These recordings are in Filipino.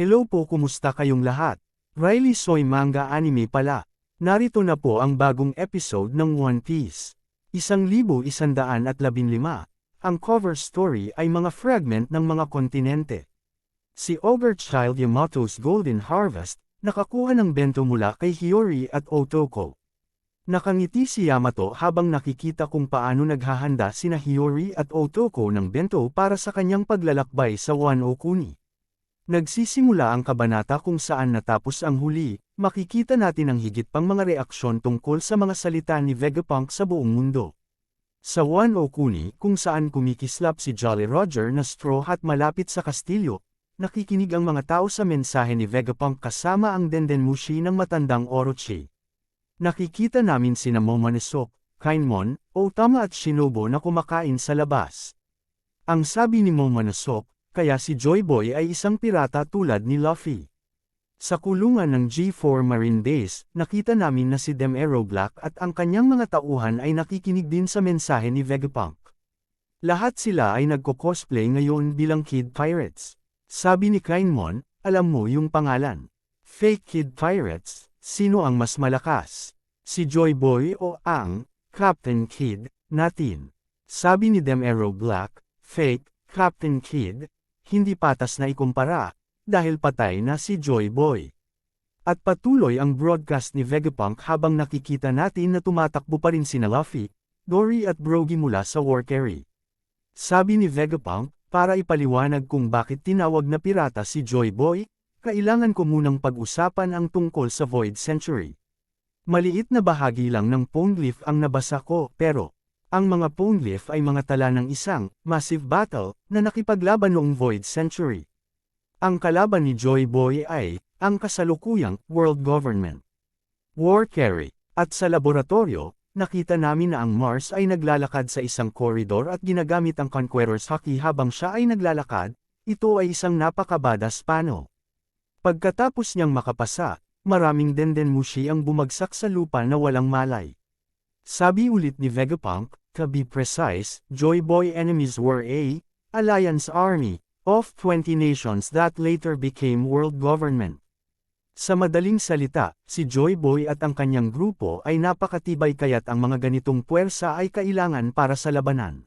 Hello po kumusta kayong lahat? Riley Soy Manga Anime pala. Narito na po ang bagong episode ng One Piece. Isang libo isandaan at labinlima. Ang cover story ay mga fragment ng mga kontinente. Si Overchild Yamato's Golden Harvest, nakakuha ng bento mula kay Hiyori at Otoko. Nakangiti si Yamato habang nakikita kung paano naghahanda sina Hiyori at Otoko ng bento para sa kanyang paglalakbay sa Wano Kuni. Nagsisimula ang kabanata kung saan natapos ang huli, makikita natin ang higit pang mga reaksyon tungkol sa mga salita ni Vegapunk sa buong mundo. Sa Wano Kuni kung saan kumikislap si Jolly Roger na straw hat malapit sa kastilyo, nakikinig ang mga tao sa mensahe ni Vegapunk kasama ang Dendenmushi ng matandang Orochi. Nakikita namin sina Momonesok, Kainmon, Otama at Shinobu na kumakain sa labas. Ang sabi ni Momonosok, kaya si Joy Boy ay isang pirata tulad ni Luffy. Sa kulungan ng G4 Marine Base, nakita namin na si Dem Arrow Black at ang kanyang mga tauhan ay nakikinig din sa mensahe ni Vegapunk. Lahat sila ay nagko-cosplay ngayon bilang Kid Pirates. Sabi ni Kainmon, alam mo yung pangalan. Fake Kid Pirates, sino ang mas malakas? Si Joy Boy o ang Captain Kid natin? Sabi ni Dem Arrow Black, fake, Captain Kid, hindi patas na ikumpara, dahil patay na si Joy Boy. At patuloy ang broadcast ni Vegapunk habang nakikita natin na tumatakbo pa rin sina Luffy, Dory at Brogy mula sa War Carry. Sabi ni Vegapunk, para ipaliwanag kung bakit tinawag na pirata si Joy Boy, kailangan ko munang pag-usapan ang tungkol sa Void Century. Maliit na bahagi lang ng Poneglyph ang nabasa ko, pero, ang mga Poneglyph ay mga tala ng isang, massive battle, na nakipaglaban noong Void Century. Ang kalaban ni Joy Boy ay, ang kasalukuyang, World Government. War Carry, at sa laboratorio, nakita namin na ang Mars ay naglalakad sa isang koridor at ginagamit ang Conqueror's Hockey habang siya ay naglalakad, ito ay isang napakabadas pano. Pagkatapos niyang makapasa, maraming dendenmushi ang bumagsak sa lupa na walang malay. Sabi ulit ni Vegapunk, to be precise, Joy Boy enemies were a alliance army of 20 nations that later became world government. Sa madaling salita, si Joy Boy at ang kanyang grupo ay napakatibay kaya't ang mga ganitong puwersa ay kailangan para sa labanan.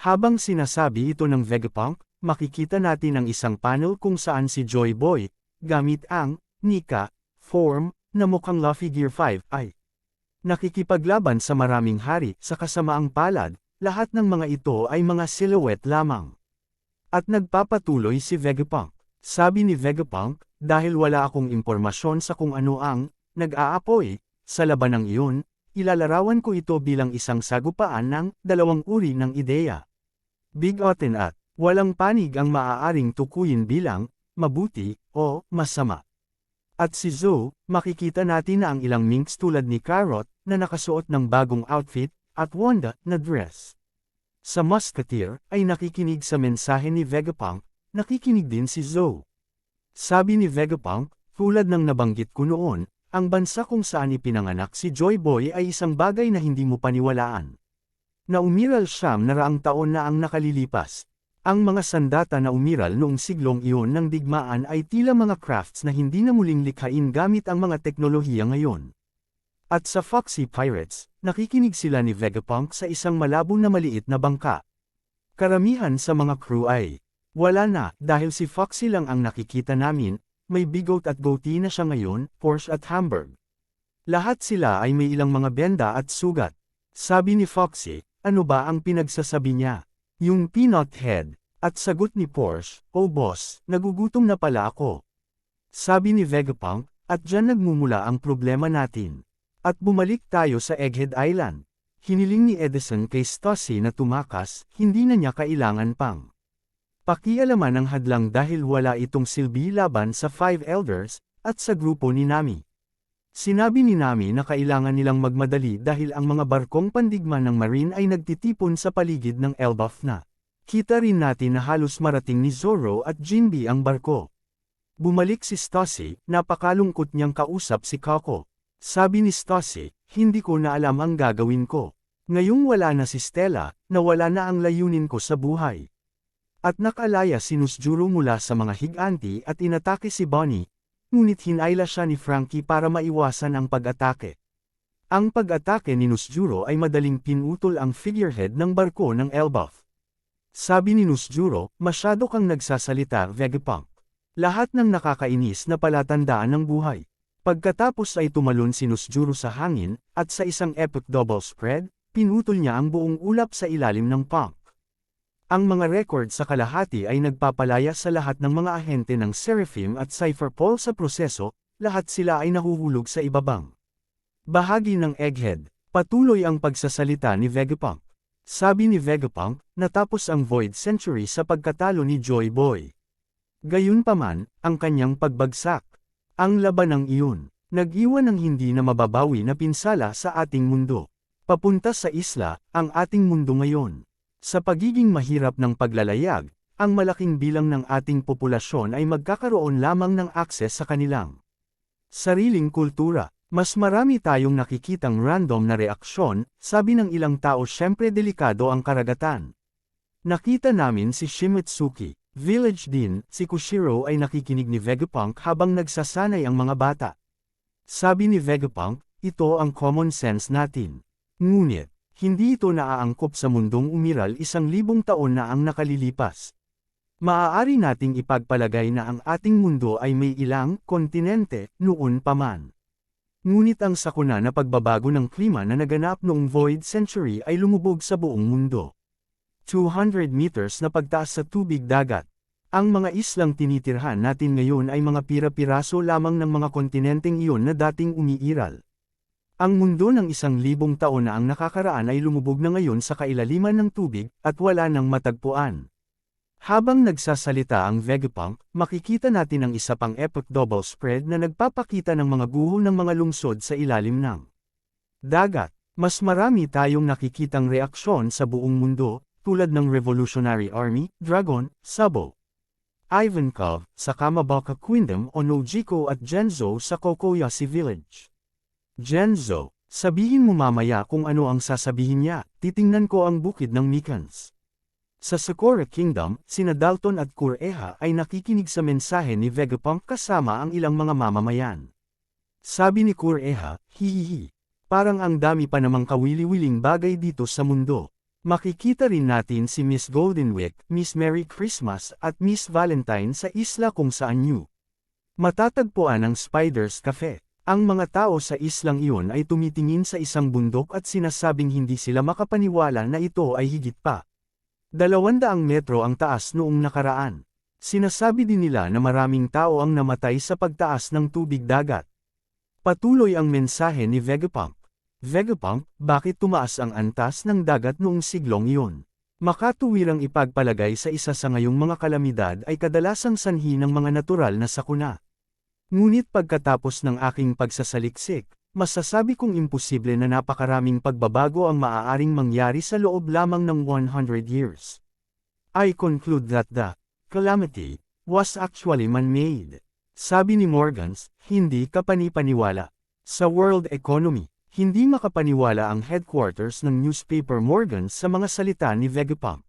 Habang sinasabi ito ng Vegapunk, makikita natin ang isang panel kung saan si Joy Boy, gamit ang Nika form na mukhang Luffy Gear 5 ay Nakikipaglaban sa maraming hari, sa kasamaang palad, lahat ng mga ito ay mga silhouette lamang. At nagpapatuloy si Vegapunk. Sabi ni Vegapunk, dahil wala akong impormasyon sa kung ano ang, nag-aapoy, sa labanang iyon, ilalarawan ko ito bilang isang sagupaan ng, dalawang uri ng ideya. Bigotin at, walang panig ang maaaring tukuyin bilang, mabuti, o, masama. At si Zoe, makikita natin na ang ilang minks tulad ni Carrot, na nakasuot ng bagong outfit, at Wanda, na dress. Sa Musketeer, ay nakikinig sa mensahe ni Vegapunk, nakikinig din si Zoe. Sabi ni Vegapunk, tulad ng nabanggit ko noon, ang bansa kung saan ipinanganak si Joy Boy ay isang bagay na hindi mo paniwalaan. Na umiral siyam na raang taon na ang nakalilipas. Ang mga sandata na umiral noong siglong iyon ng digmaan ay tila mga crafts na hindi na muling likhain gamit ang mga teknolohiya ngayon. At sa Foxy Pirates, nakikinig sila ni Vegapunk sa isang malabo na maliit na bangka. Karamihan sa mga crew ay, wala na, dahil si Foxy lang ang nakikita namin, may bigot at goatee na siya ngayon, Porsche at Hamburg. Lahat sila ay may ilang mga benda at sugat. Sabi ni Foxy, ano ba ang pinagsasabi niya? Yung peanut head. At sagot ni Porsche, oh boss, nagugutom na pala ako. Sabi ni Vegapunk, at dyan nagmumula ang problema natin. At bumalik tayo sa Egghead Island. Hiniling ni Edison kay Stussy na tumakas, hindi na niya kailangan pang. Pakialaman ang hadlang dahil wala itong silbi laban sa Five Elders, at sa grupo ni Nami. Sinabi ni Nami na kailangan nilang magmadali dahil ang mga barkong pandigma ng Marine ay nagtitipon sa paligid ng Elbaf na. Kita rin natin na halos marating ni Zoro at Jinbe ang barko. Bumalik si Stussy, napakalungkot niyang kausap si Kako. Sabi ni Stussy, hindi ko na alam ang gagawin ko. Ngayong wala na si Stella, nawala na ang layunin ko sa buhay. At nakalaya si Nusjuro mula sa mga higanti at inatake si Bonnie, ngunit hinayla siya ni Frankie para maiwasan ang pag-atake. Ang pag-atake ni Nusjuro ay madaling pinutol ang figurehead ng barko ng Elbaf. Sabi ni Nusjuro, masyado kang nagsasalita Vegapunk. Lahat ng nakakainis na palatandaan ng buhay. Pagkatapos ay tumalon si Nusjuro sa hangin, at sa isang epic double spread, pinutol niya ang buong ulap sa ilalim ng punk. Ang mga record sa kalahati ay nagpapalaya sa lahat ng mga ahente ng Seraphim at Cypherpol sa proseso, lahat sila ay nahuhulog sa ibabang. Bahagi ng Egghead, patuloy ang pagsasalita ni Vegapunk. Sabi ni Vegapunk, natapos ang Void Century sa pagkatalo ni Joy Boy. Gayunpaman, ang kanyang pagbagsak. Ang labanang iyon, nag-iwan ng hindi na mababawi na pinsala sa ating mundo. Papunta sa isla, ang ating mundo ngayon. Sa pagiging mahirap ng paglalayag, ang malaking bilang ng ating populasyon ay magkakaroon lamang ng akses sa kanilang sariling kultura. Mas marami tayong nakikitang random na reaksyon, sabi ng ilang tao syempre delikado ang karagatan. Nakita namin si Shimitsuki, village din, si Kushiro ay nakikinig ni Vegapunk habang nagsasanay ang mga bata. Sabi ni Vegapunk, ito ang common sense natin. Ngunit, hindi ito naaangkop sa mundong umiral isang libong taon na ang nakalilipas. Maaari nating ipagpalagay na ang ating mundo ay may ilang kontinente noon pa man. Ngunit ang sakuna na pagbabago ng klima na naganap noong Void Century ay lumubog sa buong mundo. 200 meters na pagtaas sa tubig dagat. Ang mga islang tinitirhan natin ngayon ay mga pira-piraso lamang ng mga kontinenteng iyon na dating umiiral. Ang mundo ng isang libong taon na ang nakakaraan ay lumubog na ngayon sa kailaliman ng tubig at wala nang matagpuan. Habang nagsasalita ang Vegapunk, makikita natin ang isa pang epic double spread na nagpapakita ng mga guho ng mga lungsod sa ilalim ng dagat. Mas marami tayong nakikitang reaksyon sa buong mundo, tulad ng Revolutionary Army, Dragon, Sabo, Ivankov, sa Kamabaka Kingdom o Nojiko at Genzo sa Kokoyasi Village. Genzo, sabihin mo mamaya kung ano ang sasabihin niya, titingnan ko ang bukid ng Mikans. Sa Sakura Kingdom, sina Dalton at Kureha ay nakikinig sa mensahe ni Vegapunk kasama ang ilang mga mamamayan. Sabi ni Kureha, hihihi. Parang ang dami pa namang kawili-wiling bagay dito sa mundo. Makikita rin natin si Miss Goldenwick, Miss Merry Christmas at Miss Valentine sa isla kung saan new. Matatagpuan ang Spider's Cafe. Ang mga tao sa islang iyon ay tumitingin sa isang bundok at sinasabing hindi sila makapaniwala na ito ay higit pa. Dalawandaang metro ang taas noong nakaraan. Sinasabi din nila na maraming tao ang namatay sa pagtaas ng tubig dagat. Patuloy ang mensahe ni Vegapunk. Vegapunk, bakit tumaas ang antas ng dagat noong siglong iyon? Makatuwirang ipagpalagay sa isa sa ngayong mga kalamidad ay kadalasang sanhi ng mga natural na sakuna. Ngunit pagkatapos ng aking pagsasaliksik, masasabi kong imposible na napakaraming pagbabago ang maaaring mangyari sa loob lamang ng 100 years. I conclude that the calamity was actually man-made. Sabi ni Morgans, hindi kapanipaniwala. Sa world economy, hindi makapaniwala ang headquarters ng newspaper Morgan sa mga salita ni Vegapunk.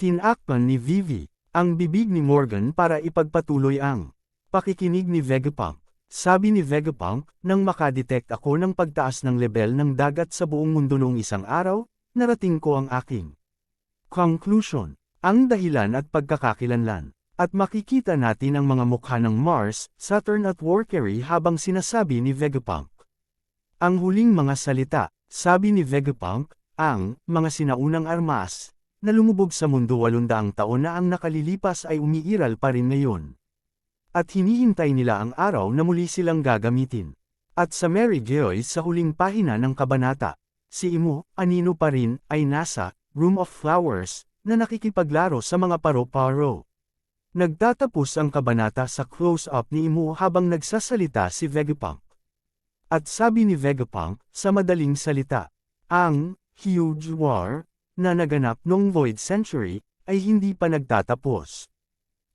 Tinakpan ni Vivi, ang bibig ni Morgan para ipagpatuloy ang pakikinig ni Vegapunk. Sabi ni Vegapunk, nang makadetect ako ng pagtaas ng level ng dagat sa buong mundo noong isang araw, narating ko ang aking conclusion, ang dahilan at pagkakakilanlan. At makikita natin ang mga mukha ng Mars, Saturn at Mercury habang sinasabi ni Vegapunk. Ang huling mga salita, sabi ni Vegapunk, ang mga sinaunang armas, na lumubog sa mundo 800 taon na ang nakalilipas ay umiiral pa rin ngayon. At hinihintay nila ang araw na muli silang gagamitin. At sa Mary Joy sa huling pahina ng kabanata, si Imo, anino pa rin, ay nasa Room of Flowers, na nakikipaglaro sa mga paro-paro. Nagtatapos ang kabanata sa close-up ni Imo habang nagsasalita si Vegapunk. At sabi ni Vegapunk, sa madaling salita, ang huge war na naganap noong Void Century ay hindi pa nagtatapos.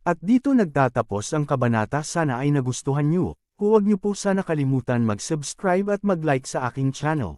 At dito nagtatapos ang kabanata sana ay nagustuhan nyo. Huwag niyo po sana kalimutan mag-subscribe at mag-like sa aking channel.